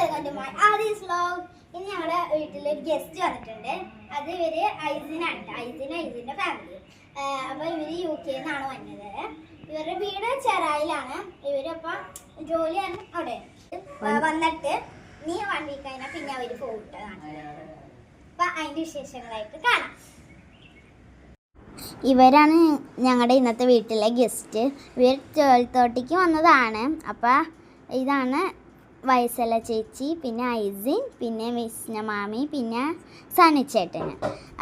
Welcome to my Aadhi's vlog ഇന്ന് ഞങ്ങളുടെ വീട്ടിൽ ഒരു ഗസ്റ്റ് വന്നിട്ടുണ്ട്. അത് ഇവർ ഐസിനാണ് ഐസിന് ഐസിന്റെ ഫാമിലി അപ്പൊ ഇവർ യു കെ നിന്നാണ് വന്നത്. ഇവരുടെ വീട് ചെറായിലാണ്. ഇവരപ്പം ജോലിയാണ് അവിടെ. വന്നിട്ട് നീ വൺ വീക്ക് കഴിഞ്ഞാൽ പിന്നെ അവർ പോയിട്ടതാണ് അപ്പൊ അതിന്റെ വിശേഷങ്ങളായിട്ട് കാണാം. ഇവരാണ് ഞങ്ങളുടെ ഇന്നത്തെ വീട്ടിലെ ഗസ്റ്റ് ഇവർ ട്വൽവ് തേർട്ടിക്ക് വന്നതാണ്. അപ്പോൾ ഇതാണ് വയസ്സുള്ള ചേച്ചി പിന്നെ ഐസിൻ പിന്നെ മിസ്ന മാമി പിന്നെ സനിച്ചേട്ടന്.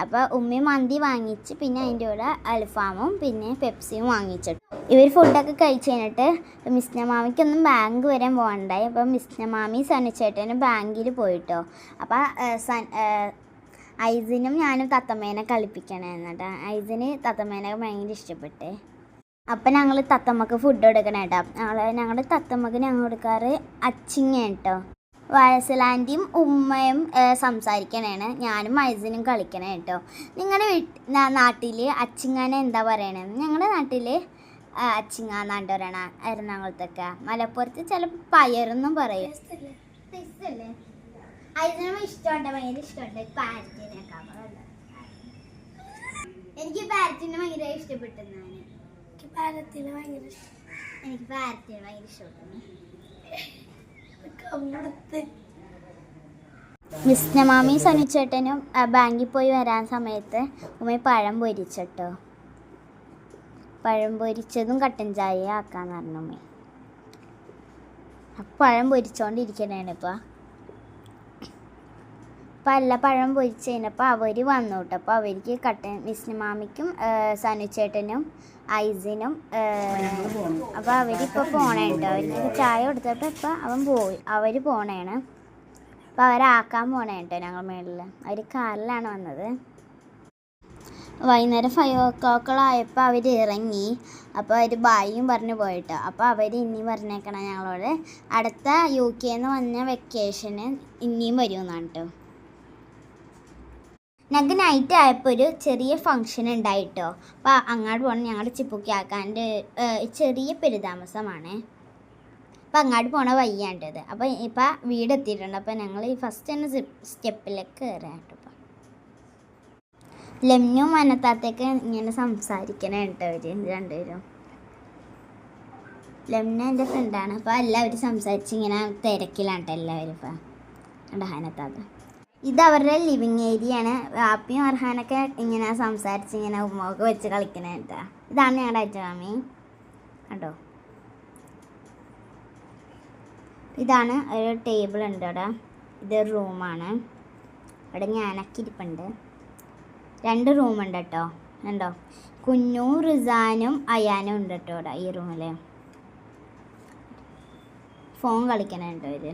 അപ്പോൾ ഉമ്മി മന്തി വാങ്ങിച്ച് പിന്നെ അതിന്റെ കൂടെ അൽഫാമും പിന്നെ പെപ്സിയും വാങ്ങിച്ചിട്ടു. ഇവർ ഫുഡൊക്കെ കഴിച്ച് കഴിഞ്ഞിട്ട് മിസ്ന മാമിക്കൊന്നും ബാങ്ക് വരാൻ പോകണ്ടായി. അപ്പോൾ മിസ്ന മാമി സനിച്ചേട്ടന് ബാങ്കിൽ പോയിട്ടോ. അപ്പോൾ സൻ ഐസിനും ഞാനും തത്തമ്മേനെ കളിപ്പിക്കണേ എന്നിട്ട് ഐസിന് തത്തമ്മേനെ ഭയങ്കര ഇഷ്ടപ്പെട്ടെ. അപ്പം ഞങ്ങൾ തത്തമ്മക്ക് ഫുഡ് കൊടുക്കണം കേട്ടോ. ഞങ്ങൾ ഞങ്ങളുടെ തത്തമ്മക്ക് ഞങ്ങൾ കൊടുക്കാറ് അച്ചിങ്ങ കേട്ടോ. വയസ്സിലാന്റിയും ഉമ്മയും സംസാരിക്കണേണ്. ഞാനും മൈസിനും കളിക്കണേ കേട്ടോ. നിങ്ങളുടെ വീട്ട് നാട്ടിൽ അച്ചിങ്ങാനെ എന്താ പറയണേ? ഞങ്ങളുടെ നാട്ടിൽ അച്ചിങ്ങ എന്നാണ്ട് പറയണ എറണാകുളത്തൊക്കെ. മലപ്പുറത്ത് ചില പയറെന്നും പറയും. അതിനും ഇഷ്ടമുണ്ട് ഭയങ്കര ഇഷ്ടമുണ്ട് പാരറ്റിനൊക്കെ എനിക്ക് പാരറ്റിനെ ഭയങ്കര ഇഷ്ടപ്പെട്ടെന്നാണ് പാലത്തിന് ഭയങ്കര ഇഷ്ടം. എനിക്ക് ഭയങ്കര ഇഷ്ടമാണ് സനിച്ചേട്ടനും ബാങ്കിൽ പോയി വരാൻ സമയത്ത് ഉമ്മ പഴം പൊരിച്ചിട്ടോ. പഴം പൊരിച്ചതും കട്ടൻ ചായ ആക്കാന്ന് പറഞ്ഞു ഉമ്മ. പഴം പൊരിച്ചോണ്ടിരിക്കണേണ് ഇപ്പം. അപ്പം അല്ല പഴം പൊരിച്ച് കഴിഞ്ഞപ്പോൾ അവർ വന്നു കേട്ടോ അപ്പോൾ അവർക്ക് കട്ടൻ വിഷ്ണു മാമിക്കും സനുചേട്ടനും ഐസിനും അപ്പോൾ അവരിപ്പോൾ പോണേ കേട്ടോ അവർക്ക് ചായ കൊടുത്തപ്പോൾ ഇപ്പം അവൻ പോയി. അവർ പോണേണ്. അപ്പോൾ അവരാക്കാൻ പോണേ കേട്ടോ ഞങ്ങൾ മേളിൽ അവർ കാറിലാണ് വന്നത്. വൈകുന്നേരം ഫൈവ് ഓ ക്ലോക്കുകളായപ്പോൾ അവർ ഇറങ്ങി. അപ്പോൾ അവർ ബായും പറഞ്ഞു പോയിട്ടോ. അപ്പോൾ അവർ ഇനിയും പറഞ്ഞേക്കണം ഞങ്ങളോട്. അടുത്ത യു കെന്ന് വന്ന വെക്കേഷന് ഇനിയും വരുമെന്നാണ് കേട്ടോ ഞങ്ങൾക്ക് നൈറ്റ് ആയപ്പോൾ ഒരു ചെറിയ ഫങ്ഷൻ ഉണ്ടായിട്ടോ. അപ്പോൾ അങ്ങോട്ട് പോകണം ഞങ്ങളുടെ ആക്കാണ്ട് ചെറിയ പെരുതാമസമാണ്. അപ്പം അങ്ങാട് പോണ വയ്യാണ്ടത്. അപ്പോൾ ഇപ്പം വീട് എത്തിയിട്ടുണ്ട്. അപ്പോൾ ഞങ്ങൾ ഈ ഫസ്റ്റ് തന്നെ സ്റ്റെപ്പിലേക്ക് കയറാട്ടോ ഇപ്പം. ലെമ്നും മനത്താത്തേക്ക് ഇങ്ങനെ സംസാരിക്കണേ കേട്ടോ അവർ രണ്ടുപേരും. ലെമ്ന എന്റെ ഫ്രണ്ടാണ് അപ്പോൾ എല്ലാവരും സംസാരിച്ച് ഇങ്ങനെ തിരക്കിലാണ് കേട്ടോ എല്ലാവരും ഇപ്പം. ഹനത്താത്ത. ഇത് അവരുടെ ലിവിങ് ഏരിയ ആണ്. വാപ്പിയും അർഹാനൊക്കെ ഇങ്ങനെ സംസാരിച്ച് ഇങ്ങനെ ഉമ്മൊക്കെ വെച്ച് കളിക്കണേ കേട്ടോ. ഇതാണ് ഞങ്ങളുടെ അച്ഛമാമി കണ്ടോ? ഇതാണ് ഒരു ടേബിൾ ഉണ്ട് അവിടെ. ഇത് റൂമാണ് ഇവിടെ ഞാനൊക്കെ ഇരിപ്പുണ്ട്. രണ്ട് റൂമുണ്ട് കേട്ടോ. കണ്ടോ? കുഞ്ഞു റിസാനും അയാനും ഉണ്ട് കേട്ടോ ഇവിടെ ഈ റൂമിൽ ഫോൺ കളിക്കണുണ്ട് ഇത്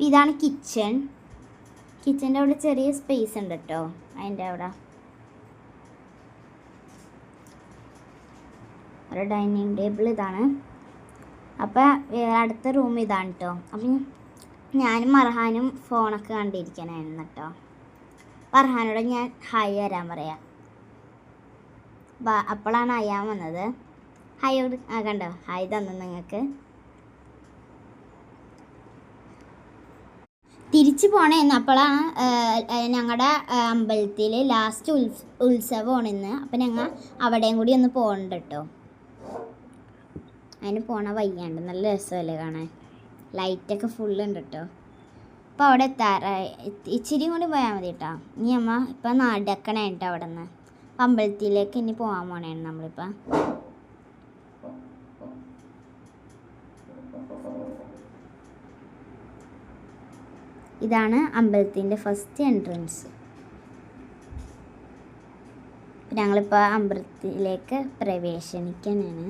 ഇതാണ് കിച്ചൺ കിച്ചന്റെ അവിടെ ചെറിയ സ്പേസ് ഉണ്ട് കേട്ടോ അതിന്റെ അവിടെ. ഒരു ഡൈനിങ് ടേബിൾ ഇതാണ്. അപ്പോൾ അടുത്ത റൂം ഇതാണ് കേട്ടോ അപ്പം ഞാനും അർഹാനും ഫോണൊക്കെ കണ്ടിരിക്കണായിരുന്നു കേട്ടോ അർഹാനോട് ഞാൻ ഹായ് വരാൻ പറയാം. അപ്പോഴാണ് അയ്യാൻ വന്നത്. ഹായ് കണ്ടോ? ഹായ് തന്നു നിങ്ങൾക്ക്. തിരിച്ചു പോണേന്ന് അപ്പോഴാണ് ഞങ്ങളുടെ അമ്പലത്തിൽ ലാസ്റ്റ് ഉത്സ ഉത്സവമാണ് ഇന്ന്. അപ്പം ഞങ്ങൾ അവിടെയും കൂടി ഒന്ന് പോകണ്ട കേട്ടോ അതിന് പോണ വയ്യാണ്ട്. നല്ല രസമല്ലേ കാണാൻ. ലൈറ്റൊക്കെ ഫുള്ള് ഉണ്ട് കേട്ടോ അപ്പോൾ അവിടെ എത്താറായി ഇച്ചിരി കൂടി പോയാൽ മതി കേട്ടോ ഇനി അമ്മ ഇപ്പം നടക്കണേ അവിടെ നിന്ന് അമ്പലത്തിലേക്ക് ഇനി പോകാൻ പോണേണ് നമ്മളിപ്പോൾ ഇതാണ് അമ്പലത്തിന്റെ ഫസ്റ്റ് എൻട്രൻസ് ഞങ്ങളിപ്പോൾ അമ്പലത്തിലേക്ക് പ്രവേശനിക്കാനാണ്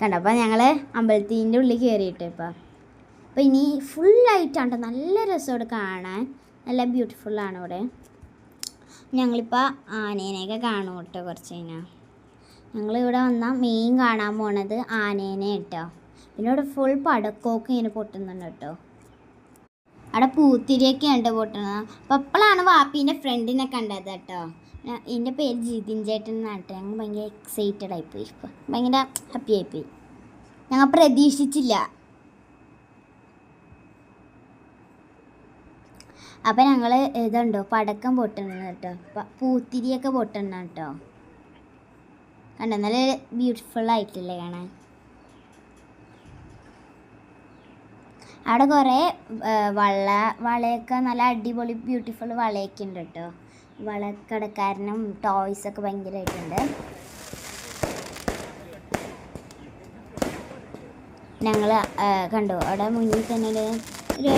കണ്ടോ അപ്പോൾ ഞങ്ങൾ അമ്പലത്തിന്റെ ഉള്ളിൽ കയറിയിട്ട് ഇപ്പോൾ അപ്പോൾ ഇനി ഫുള്ളായിട്ടാണ് നല്ല രസമോട് കാണാൻ. നല്ല ബ്യൂട്ടിഫുള്ളാണ് ഇവിടെ ഞങ്ങളിപ്പോൾ ആനേനെയൊക്കെ കാണും കേട്ടോ കുറച്ച് കഴിഞ്ഞാൽ ഞങ്ങളിവിടെ വന്നാൽ മെയിൻ കാണാൻ പോണത് ആനേനെ കേട്ടോ പിന്നെ ഇവിടെ ഫുൾ പടക്കമൊക്കെ ഇങ്ങനെ പൊട്ടുന്നുണ്ട് കേട്ടോ. അവിടെ പൂത്തിരിയൊക്കെ ഉണ്ട് പൊട്ടണത് അപ്പം അപ്പോഴാണ് വാപ്പീന്റെ ഫ്രണ്ടിനെ കണ്ടത് കേട്ടോ. എന്റെ പേര് ജിതിൻ ചേട്ടൻ എന്നാണ് കേട്ടോ. ഞങ്ങൾ ഭയങ്കര എക്സൈറ്റഡ് ആയിപ്പോയി ഇപ്പോൾ ഭയങ്കര ഹാപ്പി ആയിപ്പോയി ഞങ്ങൾ പ്രതീക്ഷിച്ചില്ല. അപ്പം ഞങ്ങൾ ഇതുണ്ടോ പടക്കം പൊട്ടണം കേട്ടോ. പൂത്തിരിയൊക്കെ പൊട്ടണം കേട്ടോ. കണ്ടോ നല്ല ബ്യൂട്ടിഫുൾ ആയിട്ടില്ലേ കാണാൻ. അവിടെ കുറേ വള വളയൊക്കെ നല്ല അടിപൊളി ബ്യൂട്ടിഫുൾ വളയൊക്കെ ഉണ്ട് കേട്ടോ. വളക്കടക്കാരനും ടോയ്സൊക്കെ ഭയങ്കരമായിട്ടുണ്ട് ഞങ്ങൾ കണ്ടു. അവിടെ മുന്നിൽ തന്നെ ഒരു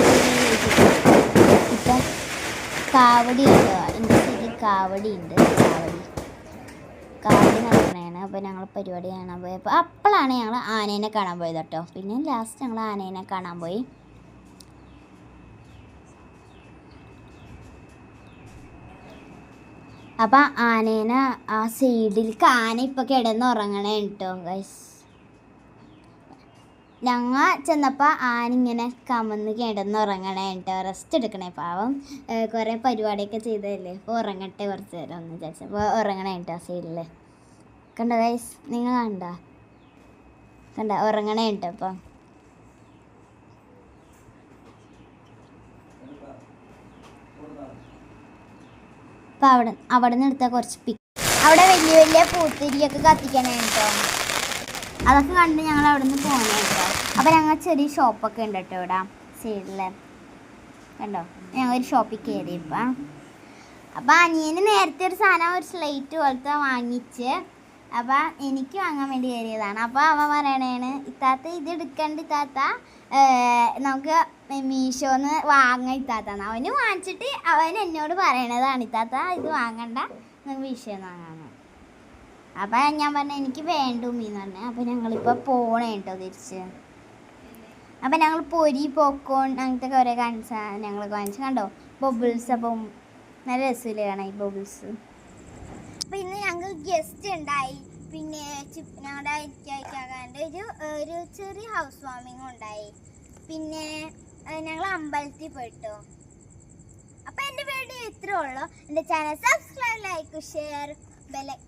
ഇപ്പം കാവടി ഉണ്ട്. എന്റെ സൈഡിൽ കാവടി ഉണ്ട്. കാവടി. കാവടി നടക്കണതാണ് അപ്പോൾ ഞങ്ങൾ പരിപാടി കാണാൻ പോയപ്പോൾ അപ്പോഴാണ് ഞങ്ങൾ ആനേനെ കാണാൻ പോയത് കേട്ടോ. പിന്നെ ലാസ്റ്റ് ഞങ്ങൾ ആനേനെ കാണാൻ പോയി. അപ്പം ആനേനെ ആ സൈഡിലേക്ക് ആന കിടന്ന് ഉറങ്ങണേ കേട്ടോ ഗൈസ് ഞങ്ങൾ ചെന്നപ്പോൾ ആനിങ്ങനെ കമന്ന് കിടന്നുറങ്ങണേ കേട്ടോ റെസ്റ്റ് എടുക്കണേ പാവം. കുറെ പരിപാടിയൊക്കെ ചെയ്തതല്ലേ? അപ്പോൾ ഉറങ്ങട്ടെ കുറച്ച് നേരം ഒന്ന് വിചാരിച്ചു. അപ്പോൾ ഉറങ്ങണേ കേട്ടോ സൈഡിൽ കണ്ടോ ഗൈസ് നിങ്ങൾ കണ്ട? കണ്ട? ഉറങ്ങണേ കേട്ടോ അപ്പോൾ അപ്പം അവിടെ അവിടെ നിന്ന് എടുത്ത കുറച്ച് പിക്ക് അവിടെ വലിയ വലിയ പൂത്തിരിയൊക്കെ കത്തിക്കണേ അതൊക്കെ കണ്ട് ഞങ്ങൾ അവിടെ നിന്ന് പോകണേ കേട്ടോ. അപ്പോൾ ഞങ്ങൾ ചെറിയ ഷോപ്പൊക്കെ ഉണ്ട് കേട്ടോ ഇവിടെ സൈഡിൽ കണ്ടോ? ഞങ്ങൾ ഒരു ഷോപ്പിൽ കയറി ഇപ്പം. അപ്പോൾ അനിയന് നേരത്തെ ഒരു സാധനം ഒരു സ്ലേറ്റ് പോലത്തെ വാങ്ങിച്ച് അപ്പം എനിക്ക് വാങ്ങാൻ വേണ്ടി കയറിയതാണ്. അപ്പോൾ അവൻ പറയണേണ് ഇത്താത്ത ഇത് എടുക്കണ്ട ഇത്താത്ത. നമുക്ക് മീഷോന്ന് വാങ്ങാം ഇത്താത്താന്ന് അവന് വാങ്ങിച്ചിട്ട് അവൻ എന്നോട് പറയണതാണ് ഇത്താത്ത ഇത് വാങ്ങണ്ട. നമുക്ക് മീഷോന്ന് വാങ്ങാമെന്ന് അപ്പോൾ ഞാൻ പറഞ്ഞു എനിക്ക് വേണ്ട ഉമ്മീന്ന് പറഞ്ഞു. അപ്പോൾ ഞങ്ങളിപ്പോൾ പോണേ കേട്ടോ തിരിച്ച്. അപ്പം ഞങ്ങൾ പൊരി പോക്കോൺ അങ്ങനത്തെ കുറേ കാണിച്ച ഞങ്ങൾ കാണിച്ച് കണ്ടോ? ബബിൾസ് അപ്പം നല്ല രസമില്ലേ കാണാൻ ഈ ബബിൾസ് അപ്പം ഇന്ന് ഞങ്ങൾ ഗസ്റ്റ് ഉണ്ടായി. പിന്നെ ഞങ്ങളുടെ ഒരു ഒരു ചെറിയ ഹൗസ് വാമിങ് ഉണ്ടായി. പിന്നെ ഞങ്ങൾ അമ്പലത്തിൽ പോയിട്ടോ അപ്പൊ എന്റെ വീഡിയോ ഇത്രേ ഉള്ളൂ. എന്റെ ചാനൽ സബ്സ്ക്രൈബ് ലൈക്ക് ഷെയർ ബെല്ലൈ